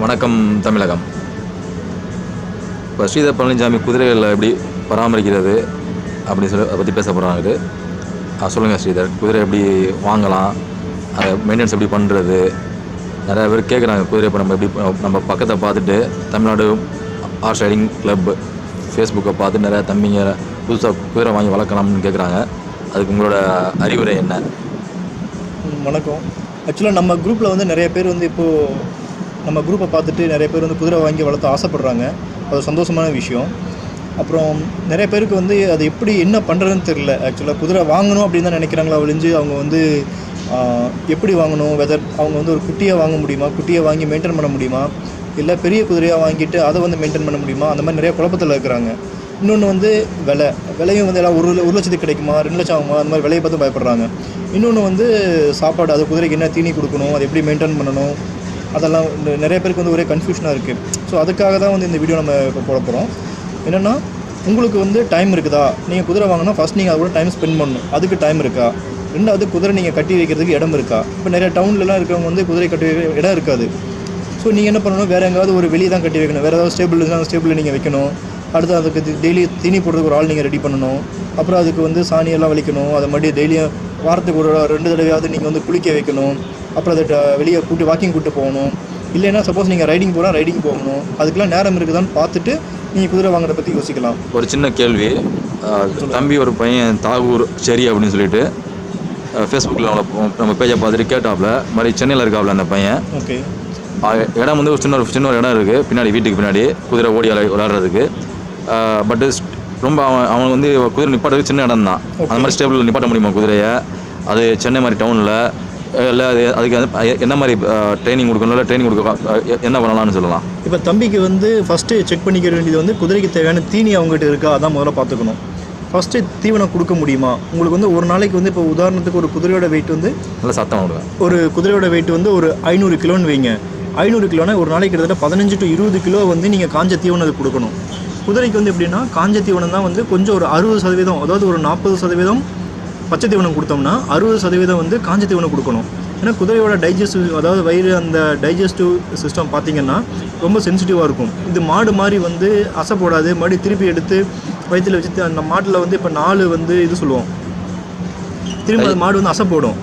வணக்கம் தமிழகம். இப்போ ஸ்ரீதர் பழனிசாமி குதிரைகளை எப்படி பராமரிக்கிறது அப்படின்னு சொல்லி அதை பற்றி பேச போகிறாங்க சொல்லுங்கள் ஸ்ரீதர் குதிரை எப்படி வாங்கலாம் அதை மெயின்டெனன்ஸ் எப்படி பண்ணுறது நிறையா பேர் கேட்குறாங்க குதிரை இப்போ நம்ம எப்படி நம்ம பக்கத்தை பார்த்துட்டு தமிழ்நாடு ஹார்ஸ் ரைடிங் கிளப் ஃபேஸ்புக்கை பார்த்து நிறையா தம்பிங்க புதுசாக குதிரை வாங்கி வளர்க்கலாம்னு கேட்குறாங்க அதுக்கு உங்களோட அறிவுரை என்ன? வணக்கம். ஆக்சுவலாக நம்ம குரூப்பில் வந்து நிறைய பேர் வந்து இப்போது நம்ம குரூப்பை பார்த்துட்டு நிறைய பேர் வந்து குதிரை வாங்கி வளர்த்து ஆசைப்படுறாங்க. அது சந்தோஷமான விஷயம். அப்புறம் நிறைய பேருக்கு வந்து அது எப்படி என்ன பண்ணுறதுன்னு தெரில ஆக்சுவலாக குதிரை வாங்கணும் அப்படின்னு தான் நினைக்கிறாங்களா ஒழிஞ்சு அவங்க வந்து எப்படி வாங்கணும்? வெதர் அவங்க வந்து ஒரு குட்டியாக வாங்க முடியுமா? குட்டியை வாங்கி மெயின்டைன் பண்ண முடியுமா? இல்லை பெரிய குதிரையாக வாங்கிட்டு அதை வந்து மெயின்டைன் பண்ண முடியுமா? அந்த மாதிரி நிறைய குழப்பத்தில் இருக்கிறாங்க. இன்னொன்று வந்து விலை. விலையும் வந்து எல்லாம் ஒரு ஒரு லட்சத்துக்கு கிடைக்குமா? ரெண்டு லட்சம் ஆகுமா? அந்த மாதிரி விலையை பார்த்து பயப்படுறாங்க. இன்னொன்று வந்து சாப்பாடு அது குதிரைக்கு என்ன தீனி கொடுக்கணும்? அதை எப்படி மெயின்டைன் பண்ணணும்? அதெல்லாம் இந்த நிறைய பேருக்கு வந்து ஒரே கன்ஃபியூஷனாக இருக்குது ஸோ அதுக்காக தான் வந்து இந்த வீடியோ நம்ம இப்போ போட போகிறோம் என்னென்னா உங்களுக்கு வந்து டைம் இருக்குதா? நீங்கள் குதிரை வாங்கினா ஃபஸ்ட் நீங்கள் அதோட டைம் ஸ்பெண்ட் பண்ணணும். அதுக்கு டைம் இருக்கா? ரெண்டாவது குதிரை நீங்கள் கட்டி வைக்கிறதுக்கு இடம் இருக்கா? இப்போ நிறைய டவுன்லலாம் இருக்கிறவங்க வந்து குதிரை கட்டி வைக்க இடம் இருக்காது. ஸோ நீங்கள் என்ன பண்ணணும்? வேறு எங்காவது ஒரு வெளியே தான் கட்டி வைக்கணும். வேறு ஏதாவது ஸ்டேபிள் இருந்தால் அந்த நீங்கள் வைக்கணும். அடுத்து அதுக்கு டெய்லி தீனி போடுறதுக்கு ஒரு ஆள் நீங்கள் ரெடி பண்ணணும். அப்புறம் அதுக்கு வந்து சாணியெல்லாம் வலிக்கணும். அதை மறுபடியும் டெய்லியும் வாரத்துக்கு ஒரு ரெண்டு தடவையாவது நீங்கள் வந்து குளிக்க வைக்கணும். அப்புறம் அதை வெளியே கூட்டி வாக்கிங் கூட்டு போகணும். இல்லைன்னா சப்போஸ் நீங்கள் ரைடிங் போனால் ரைடிங் போகணும். அதுக்கெல்லாம் நேரம் இருக்குதான்னு பார்த்துட்டு நீங்கள் குதிரை வாங்குறத பற்றி யோசிக்கலாம். ஒரு சின்ன கேள்வி. தம்பி ஒரு பையன் தாகூர் சரி அப்படின்னு சொல்லிட்டு ஃபேஸ்புக்கில் நம்ம பேஜை பார்த்துட்டு கேட்டாப்புல இந்த மாதிரி சென்னையில் இருக்காப்புல அந்த பையன். ஓகே. இடம் வந்து ஒரு சின்ன ஒரு சின்ன ஒரு இடம் இருக்குது பின்னாடி வீட்டுக்கு பின்னாடி குதிரை ஓடி விளை- விளையாடுறதுக்கு. பட்டு ரொம்ப அவன் அவன் வந்து குதிரை நிப்பாட்டுறதுக்கு சின்ன இடம் தான் அந்த மாதிரி ஸ்டேபிளில் நிப்பாட்ட முடியுமா குதிரையை? அது சென்னை மாதிரி டவுனில் இல்லை அது அதுக்கு என்ன மாதிரி ட்ரைனிங் கொடுக்கணும்? இல்லை ட்ரைனிங் கொடுக்க என்ன பண்ணலாம்னு சொல்லலாம்? இப்போ தம்பிக்கு வந்து ஃபஸ்ட்டு செக் பண்ணிக்க வேண்டியது வந்து குதிரைக்கு தேவையான தீனி அவங்ககிட்ட இருக்கா? அதான் முதல்ல பார்த்துக்கணும். ஃபஸ்ட்டு தீவனம் கொடுக்க முடியுமா? உங்களுக்கு வந்து ஒரு நாளைக்கு வந்து இப்போ உதாரணத்துக்கு ஒரு குதிரையோட வெயிட் வந்து நல்லா சத்தம் விடுவேன் ஒரு குதிரையோட வெயிட் வந்து ஒரு ஐநூறு கிலோன்னு வைங்க. ஐநூறு கிலோனா ஒரு நாளைக்கு கிட்டத்தட்ட பதினஞ்சு டு இருபது கிலோ வந்து நீங்கள் காஞ்ச தீவனம் கொடுக்கணும். குதிரைக்கு வந்து எப்படின்னா காஞ்ச தீவனம் தான் வந்து கொஞ்சம் ஒரு அறுபது சதவீதம் அதாவது ஒரு நாற்பது சதவீதம் பச்சை தீவனம் கொடுத்தோம்னா அறுபது சதவீதம் வந்து காஞ்ச தீவனம் கொடுக்கணும். ஏன்னா குதிரையோட டைஜஸ்டிவ் அதாவது வயிறு அந்த டைஜஸ்டிவ் சிஸ்டம் பார்த்தீங்கன்னா ரொம்ப சென்சிட்டிவாக இருக்கும். இது மாடு மாதிரி வந்து அசை போடாது. மறுபடியும் திருப்பி எடுத்து வயிற்றில் வச்சு அந்த மாட்டில் வந்து இப்போ நாலு வந்து இது சொல்லுவோம். திரும்ப அது மாடு வந்து அசை போடும்.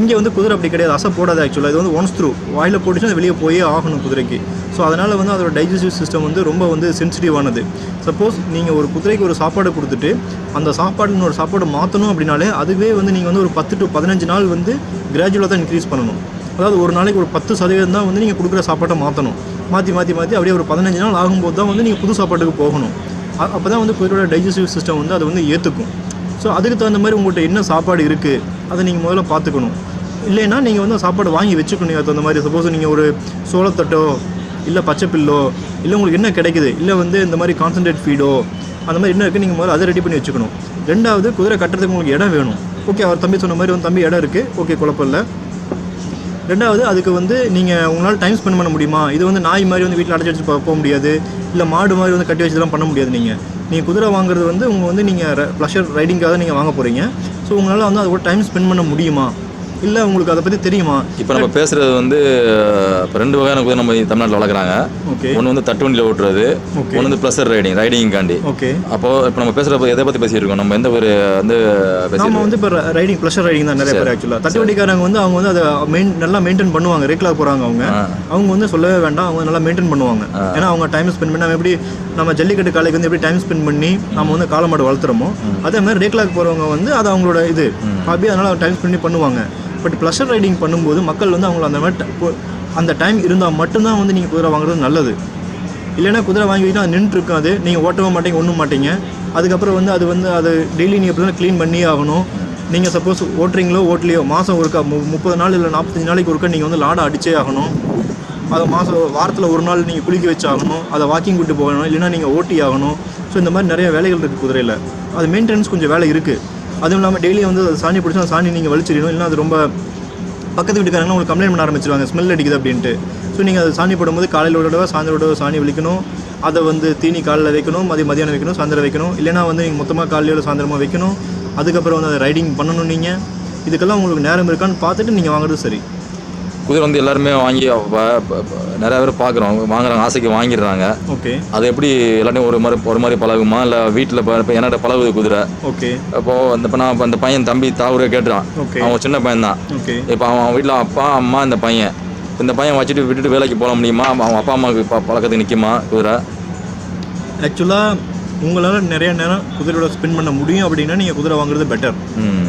இங்கே வந்து குதிரை அப்படி கிடையாது. அசை போடாது ஆக்சுவலாக இது வந்து ஒன்ஸ் த்ரூ வாயில் போட்டுச்சுன்னா வெளியே போயே ஆகணும் குதிரைக்கு. ஸோ அதனால் வந்து அதோட டைஜஸ்டிவ் சிஸ்டம் வந்து ரொம்ப வந்து சென்சிட்டிவானது சப்போஸ் நீங்கள் ஒரு குதிரைக்கு ஒரு சாப்பாடு கொடுத்துட்டு அந்த சாப்பாடு ஒரு சாப்பாடு மாற்றணும் அப்படின்னாலே அதுவே வந்து நீங்கள் வந்து ஒரு பத்து டு பதினஞ்சு நாள் வந்து கிராஜுவலாக தான் இன்க்ரீஸ் பண்ணணும். அதாவது ஒரு நாளைக்கு ஒரு பத்து சதவீதம் தான் வந்து நீங்கள் கொடுக்குற சாப்பாட்டை மாற்றணும் மாற்றி மாற்றி மாற்றி அப்படியே ஒரு பதினஞ்சு நாள் ஆகும்போது தான் வந்து நீங்கள் புது சாப்பாட்டுக்கு போகணும். அப்போ தான் வந்து குதிரையோட டைஜஸ்டிவ் சிஸ்டம் வந்து அதை வந்து ஏற்றுக்கும் ஸோ அதுக்கு தகுந்த மாதிரி உங்கள்கிட்ட என்ன சாப்பாடு இருக்குது அதை நீங்கள் முதல்ல பார்த்துக்கணும். இல்லைன்னா நீங்கள் வந்து சாப்பாடு வாங்கி வச்சுக்கணும் அதுக்கு தகுந்த மாதிரி. சப்போஸ் நீங்கள் ஒரு சோளத்தட்டோ இல்லை பச்சை பில்லோ இல்லை உங்களுக்கு என்ன கிடைக்குது இல்லை வந்து இந்த மாதிரி கான்சன்ட்ரேட் ஃபீடோ அந்த மாதிரி என்ன இருக்குது நீங்கள் முதல்ல அதை ரெடி பண்ணி வச்சுக்கணும். ரெண்டாவது குதிரை கட்டுறதுக்கு உங்களுக்கு இடம் வேணும். ஓகே அவர் தம்பி சொன்ன மாதிரி வந்து தம்பி இடம் இருக்குது ஓகே குழப்பம் இல்லை. ரெண்டாவது அதுக்கு வந்து நீங்கள் உங்களால் டைம் ஸ்பெண்ட் பண்ண முடியுமா? இது வந்து நாய் மாதிரி வந்து வீட்டில் அடைச்சி வச்சு போக முடியாது. இல்லை மாடு மாதிரி வந்து கட்டி வச்சுலாம் பண்ண முடியாது நீங்கள் நீங்கள் குதிரை வாங்குறது வந்து உங்கள் வந்து நீங்கள் ப்ளஷர் ரைடிங்காக நீங்கள் வாங்க போகிறீங்க ஸோ உங்களால் வந்து அதோட டைம் ஸ்பெண்ட் பண்ண முடியுமா? இல்லை உங்களுக்கு அதை பற்றி தெரியுமா? இப்போ நம்ம பேசுறது வந்து இப்போ ரெண்டு வகையான குதிரை நம்ம தமிழ்நாட்டில் வளர்க்குறாங்க. ஓகே ஒன்று வந்து தட்டு வண்டியில் ஓட்டுறது. ஒன்று வந்து ப்ளஸர் ரைடிங் ரைடிங்காண்டி ஓகே அப்போ இப்போ நம்ம பேசுகிறப்ப எதை பற்றி பேசியிருக்கோம்? நம்ம எந்த ஒரு வந்து நாம பேசியிருக்கோம் வந்து இப்போ ரைடிங் ப்ளஷர் ரைடிங் தான் நிறைய பேர் ஆக்சுவலாக தட்டுவண்டிக்காரங்க வந்து அவங்க வந்து அதை மெயின் நல்லா மெயின்டைன் பண்ணுவாங்க. ரேக்லாக போகிறாங்க அவங்க. அவங்க வந்து சொல்லவே வேண்டாம். அவங்க நல்லா மெயின்டைன் பண்ணுவாங்க. ஏன்னா அவங்க டைம் ஸ்பெண்ட் பண்ணி நம்ம எப்படி நம்ம ஜல்லிக்கட்டு காலைக்கு வந்து எப்படி டைம் ஸ்பெண்ட் பண்ணி நம்ம வந்து காளை மாடு வளர்த்துறோமோ அதே மாதிரி ரேக்லாக் போகிறவங்க வந்து அது அவங்களோட இது. ஹாபி அதனால் டைம் ஸ்பெண்ட் பண்ணி பண்ணுவாங்க. பட் ப்ளஷர் ரைடிங் பண்ணும்போது மக்கள் வந்து அவங்கள அந்த மாதிரி அந்த டைம் இருந்தால் மட்டும்தான் வந்து நீங்கள் குதிரை வாங்குறது நல்லது. இல்லைன்னா குதிரை வாங்கி வச்சுனா அது நின்று அது நீங்கள் ஓட்டவும் மாட்டீங்க ஒன்றும் மாட்டீங்க. அதுக்கப்புறம் வந்து அது வந்து அது டெய்லி நீங்கள் எப்படி க்ளீன் பண்ணியே ஆகணும். நீங்கள் சப்போஸ் ஓட்டுறீங்களோ ஓட்டலையோ மாதம் ஒருக்கா மு- முப்பது நாள் இல்லை நாற்பத்தஞ்சு நாளைக்கு ஒருக்கா நீங்கள் வந்து லாடை அடிச்சே ஆகணும். அதை மாதம் வாரத்தில் ஒரு நாள் நீங்கள் குளிக்க வச்சு ஆகணும் அதை வாக்கிங் கூட்டு போகணும். இல்லைன்னா நீங்கள் ஓட்டி ஆகணும் ஸோ இந்த மாதிரி நிறைய வேலைகள் இருக்குது குதிரையில். அது மெயின்டெனன்ஸ் கொஞ்சம் வேலை இருக்குது அதுவும் இல்லாமல் டெய்லி வந்து சாணி பிடிச்சா சாணி நீங்கள் வலிச்சிடணும். இல்லைன்னா அது ரொம்ப பக்கத்து வீட்டுக்காரங்க உங்களுக்கு கம்ப்ளைண்ட் பண்ண ஆரம்பிச்சிருவாங்க. ஸ்மெல் அடிக்குது அப்படின்ட்டு. ஸோ நீங்கள் அது சாணி போடும்போது காலையில் விடவா தடவை சாணி வலிக்கணும் அதை வந்து தீனி காலையில் வைக்கணும் மதிய மதியானம் வைக்கணும் சாயந்தரம் வைக்கணும். இல்லைனா வந்து நீங்கள் மொத்தமாக காலையில் சாயந்தரமாக வைக்கணும். அதுக்கப்புறம் வந்து அதை ரைடிங் பண்ணணும் நீங்கள் இதுக்கெல்லாம் உங்களுக்கு நேரம் இருக்கான்னு பார்த்துட்டு நீங்கள் வாங்குறது சரி. குதிரை வந்து எல்லாருமே வாங்கி நிறைய பேர் பார்க்குறோம். வாங்குறாங்க ஆசைக்கு வாங்கிடுறாங்க. ஓகே. அது எப்படி எல்லாத்தையும் ஒரு மாதிரி ஒரு மாதிரி பழகுமா? இல்லை வீட்டில் இப்போ என்னோட பழகுது குதிரை? ஓகே. இப்போது அந்த இப்போ நான் இப்போ அந்த பையன் தம்பி தாவூரே கேட்டுறான். அவன் சின்ன பையன் தான். இப்போ அவன் வீட்டில் அப்பா அம்மா இந்த பையன். இந்த பையன் வச்சுட்டு விட்டுட்டு வேலைக்கு போக முடியுமா? அவன் அப்பா அம்மாவுக்கு ப பழக்கத்துக்கு நிற்குமா குதிரை? ஆக்சுவலாக உங்களால் நிறைய நேரம் குதிரையோட ஸ்பெண்ட் பண்ண முடியும் அப்படின்னா நீங்கள் குதிரை வாங்குறது பெட்டர் ம்.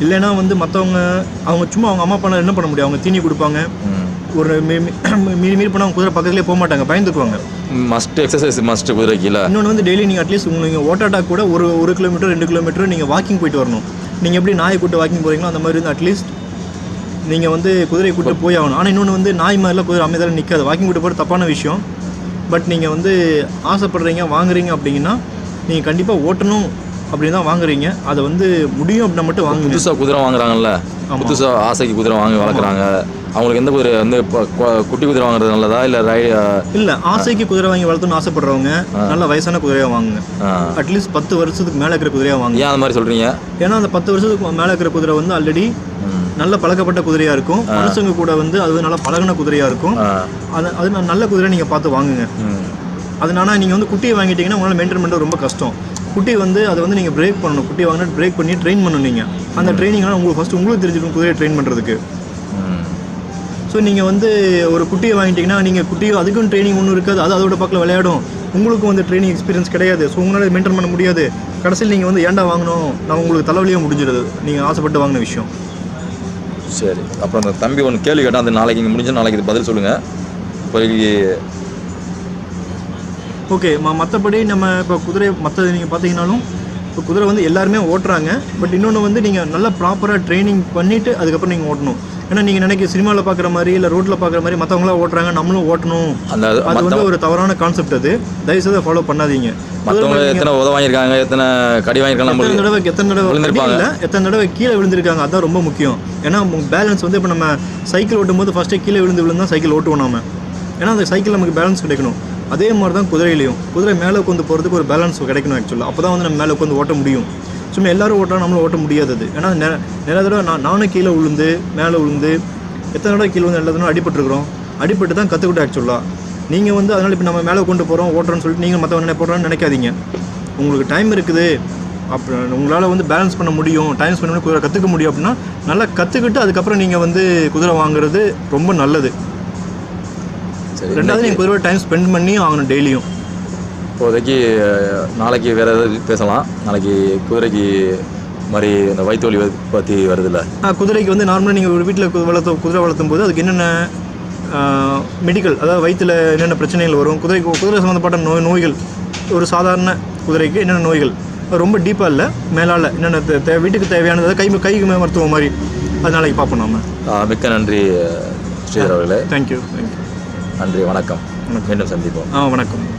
இல்லைன்னா வந்து மற்றவங்க அவங்க சும்மா அவங்க அம்மா அப்பா என்ன பண்ண முடியும்? அவங்க தீனி கொடுப்பாங்க. ஒரு மீ- மீ- மீறி மீறி பண்ணால் அவங்க குதிரை பக்கத்துலேயே போக மாட்டாங்க பயந்துக்குவாங்க. மஸ்ட் எக்ஸசைஸ் மஸ்ட் குதிரைக்கு இல்லை இன்னொன்று வந்து டெய்லி நீங்கள் அட்லீஸ்ட் உங்களுக்கு ஓட்டாட்டா கூட ஒரு ஒரு கிலோமீட்டர் ரெண்டு கிலோமீட்டர் நீங்கள் வாக்கிங் போயிட்டு வரணும். நீங்கள் எப்படி நாயை கூட்டு வாக்கிங் போகிறீங்களோ அந்த மாதிரி வந்து அட்லீஸ்ட் நீங்கள் வந்து குதிரையை கூட்டு போய் ஆகணும். ஆனால் இன்னொன்று வந்து நாய் மாதிரிலாம் குதிரை அமைதியாக நிற்காது வாக்கிங் கூட்டு போகிறது தப்பான விஷயம். பட் நீங்கள் வந்து ஆசைப்படுறீங்க வாங்குறீங்க அப்படிங்கன்னா நீங்கள் கண்டிப்பாக ஓட்டணும். அப்படின்னு தான் வாங்குறீங்க. அதை வந்து முடியும் அப்படின்னா மட்டும் வாங்குங்க. புதுசாக குதிரை வாங்குறாங்கல்ல? புதுசாக ஆசைக்கு குதிரை வாங்கி வளர்க்குறாங்க. அவங்களுக்கு எந்த குதிரை வந்து குட்டி குதிரை வாங்குறது நல்லதா? இல்லை ரை இல்லை ஆசைக்கு குதிரை வாங்கி வளர்த்தணும்னு ஆசைப்படுறவங்க நல்ல வயசான குதிரையாக வாங்குங்க. அட்லீஸ்ட் பத்து வருஷத்துக்கு மேலே இருக்கிற குதிரையாக வாங்குங்க. ஏன் அந்த மாதிரி சொல்கிறீங்க ஏன்னா அந்த பத்து வருஷத்துக்கு மேலே இருக்கிற குதிரை வந்து ஆல்ரெடி நல்ல பழக்கப்பட்ட குதிரையாக இருக்கும். மனுஷங்க கூட வந்து அது நல்லா பழகுன குதிரையாக இருக்கும். அது அது நல்ல குதிரை நீங்கள் பார்த்து வாங்குங்க. அதனால நீங்கள் வந்து குட்டியை வாங்கிட்டீங்கன்னா உங்களால் மெயின்டைன் பண்ணுறது ரொம்ப கஷ்டம். குட்டி வந்து அதை வந்து நீங்கள் பிரேக் பண்ணணும். குட்டி வாங்கினா பிரேக் பண்ணி ட்ரெயின் பண்ணணும் நீங்கள் அந்த ட்ரைனிங்லாம் உங்களுக்கு ஃபஸ்ட்டு உங்களுக்கு தெரிஞ்சிருக்கும் குதிரையை ட்ரெயின் பண்ணுறதுக்கு ஸோ நீங்கள் வந்து ஒரு குட்டியை வாங்கிட்டீங்கன்னா நீங்கள் குட்டியை அதுக்கும் ட்ரைனிங் ஒன்றும் இருக்காது. அது அதோட பக்கத்தில் விளையாடும். உங்களுக்கும் வந்து ட்ரைனிங் எக்ஸ்பீரியன்ஸ் கிடையாது. ஸோ உங்களால் மெயின்டைன் பண்ண முடியாது. கடைசியில் நீங்கள் வந்து ஏன்டா வாங்கணும்? நான் உங்களுக்கு தலைவலியாக முடிஞ்சிடுது நீங்கள் ஆசைப்பட்டு வாங்கின விஷயம். சரி. அப்புறம் அந்த தம்பி ஒன்று கேள்வி கேட்டால் அந்த நாளைக்கு இங்கே முடிஞ்சா நாளைக்கு இது பதில் சொல்லுங்கள் இப்போதைக்கு ஓகே மற்றபடி நம்ம இப்போ குதிரை மற்றது நீங்கள் பார்த்தீங்கன்னாலும் இப்போ குதிரை வந்து எல்லாருமே ஓட்டுறாங்க. பட் இன்னொன்று வந்து நீங்கள் நல்லா ப்ராப்பராக ட்ரைனிங் பண்ணிவிட்டு அதுக்கப்புறம் நீங்கள் ஓட்டணும். ஏன்னா நீங்கள் நினைக்க சினிமாவில் பார்க்குற மாதிரி இல்லை ரோட்டில் பார்க்குற மாதிரி மற்றவங்களாம் ஓட்டுறாங்க நம்மளும் ஓட்டணும். அந்த அது வந்து ஒரு தவறான கான்செப்ட் அது. தயவுசெய்து ஃபாலோ பண்ணாதீங்க. மற்றவங்க எத்தனை உதவ வாங்கியிருக்காங்க எத்தனை கடி வாங்கியிருக்காங்க எத்தனை தடவை எத்தனை தடவை விழுந்திருப்பாங்க. எத்தனை தடவை கீழே விழுந்திருக்காங்க அதான் ரொம்ப முக்கியம். ஏன்னா பேலன்ஸ் வந்து இப்போ நம்ம சைக்கிள் ஓட்டும்போது ஃபஸ்ட்டே கீழே விழுந்து விழுந்தா சைக்கிள் ஓட்டுவோம் நாம. ஏன்னா அந்த சைக்கிள் நமக்கு பேலன்ஸ் கிடைக்கணும். அதே மாதிரி தான் குதிரையிலையும். குதிரை மேலே உட்காந்து போகிறதுக்கு ஒரு பேலன்ஸ் கிடைக்கணும் ஆக்சுவலாக அப்போ தான் வந்து நம்ம மேலே உட்காந்து ஓட்ட முடியும். சும்மா எல்லோரும் ஓட்டா நம்மளும் ஓட்ட முடியாது அது. ஏன்னா நிறைய தடவை நான் நானும் கீழே விழுந்து மேலே விழுந்து எத்தனை தடவை கீழே வந்து எல்லா தடவை அடிபட்டுருக்குறோம். அடிபட்டு தான் கற்றுக்கிட்டோம் ஆக்சுவலாக நீங்கள் வந்து அதனால் இப்போ நம்ம மேலே கொண்டு போகிறோம் ஓட்டுறோன்னு சொல்லிட்டு நீங்கள் மற்றவங்க என்ன போடுறோன்னு நினைக்காதீங்க. உங்களுக்கு டைம் இருக்குது. அப்புறம் உங்களால் வந்து பேலன்ஸ் பண்ண முடியும். டைம் ஸ்பெண்ட் பண்ணி குதிரை கற்றுக்க முடியும் அப்படின்னா நல்லா கற்றுக்கிட்டு அதுக்கப்புறம் நீங்கள் வந்து குதிரை வாங்குறது ரொம்ப நல்லது. சரி. ரெண்டாவது நீங்கள் குதிரை டைம் ஸ்பெண்ட் பண்ணி வாங்கணும் டெய்லியும் இப்போதைக்கு நாளைக்கு வேறு ஏதாவது பேசலாம். நாளைக்கு குதிரைக்கு மாதிரி இந்த வயிற்று வலி பற்றி வருதுல்ல. ஆ, குதிரைக்கு வந்து நார்மலாக நீங்கள் ஒரு வீட்டில் வளர்த்த குதிரை வளர்த்தும் போது அதுக்கு என்னென்ன மெடிக்கல் அதாவது வயிற்றில் என்னென்ன பிரச்சனைகள் வரும்? குதிரைக்கு குதிரை சம்மந்தப்பட்ட நோய் நோய்கள். ஒரு சாதாரண குதிரைக்கு என்னென்ன நோய்கள்? ரொம்ப டீப்பாக இல்லை மேலால் என்னென்ன தே- வீட்டுக்கு தேவையானது கை கைக்கு மருத்துவம் மாதிரி. அது நாளைக்கு பார்ப்போம் நாம. அஹ், மிக்க நன்றி ஸ்ரீதர் அவர்களே. தேங்க்யூ தேங்க்யூ நன்றி வணக்கம். மீண்டும் சந்திப்போம். ஆ வணக்கம்.